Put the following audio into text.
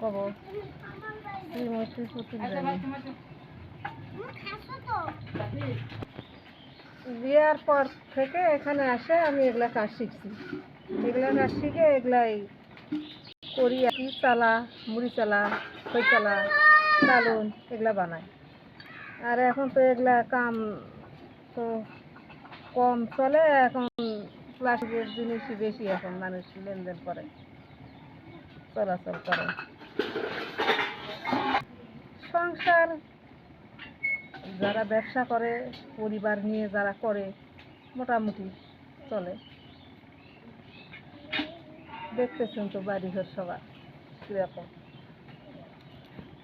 কব। তুই মস্তি পুতুল জানি। বিয়ার পর থেকে এখানে আসে, আমি এগুলা কাজ শিখছি। এগুলা কাজ শিখে এগুলাই করি কি, চালা, মুড়ি চালা, খই চালা, চালুন, এগুলা বানাই। আর এখন তো এগুলা কাম তো কম চলে, এখন প্লাস্টিকের জিনিসই বেশি এখন মানুষ লেনদেন করে, চলাচল করে। সংসার যারা ব্যবসা করে পরিবার নিয়ে যারা করে মোটামুটি চলে। দেখতেছেন তো বাড়িঘর সবার কীরকম।